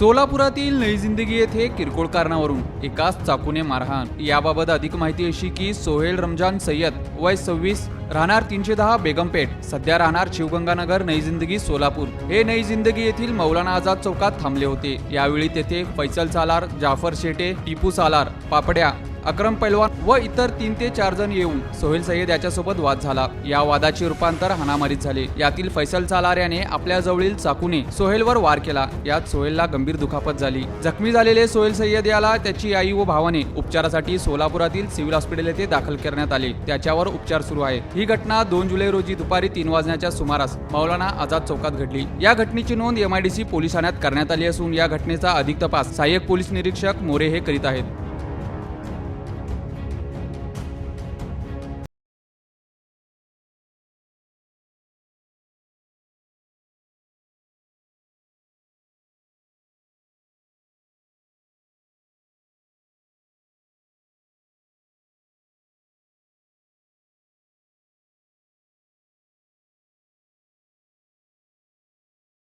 सोलापुरातील नई जिंदगी येथे किरकोळ कारणावरून एकाच चाकूने मारहाण. याबाबत अधिक माहिती अशी की सोहेल रमजान सय्यद वय सव्वीस राहणार तीनशे दहा बेगमपेठ सध्या राहणार शिवगंगानगर नई जिंदगी सोलापूर. हे नई जिंदगी येथील मौलाना आझाद चौकात थांबले होते. यावेळी तेथे फैसल सालार जाफर शेटे टिपू सालार पापड्या अक्रम पैलवान व इतर तीन ते चार जण येऊन सोहेल सय्यद याच्यासोबत वाद झाला. या वादाचे रूपांतर हाणामारीत झाले. यातील फैसल चालाऱ्याने आपल्या जवळील चाकूने सोहेलवर वार केला. यात सोहेलला गंभीर दुखापत झाली. जखमी झालेले सोहेल सय्यद याला त्याची आई व भावाने उपचारासाठी सोलापुरातील सिव्हिल हॉस्पिटल येथे दाखल करण्यात आले. त्याच्यावर उपचार सुरू आहे. ही घटना दोन जुलै रोजी दुपारी तीन वाजण्याच्या सुमारास मौलाना आझाद चौकात घडली. या घटनेची नोंद एमआयडीसी पोलीस ठाण्यात करण्यात आली असून या घटनेचा अधिक तपास सहाय्यक पोलीस निरीक्षक मोरे हे करीत आहेत.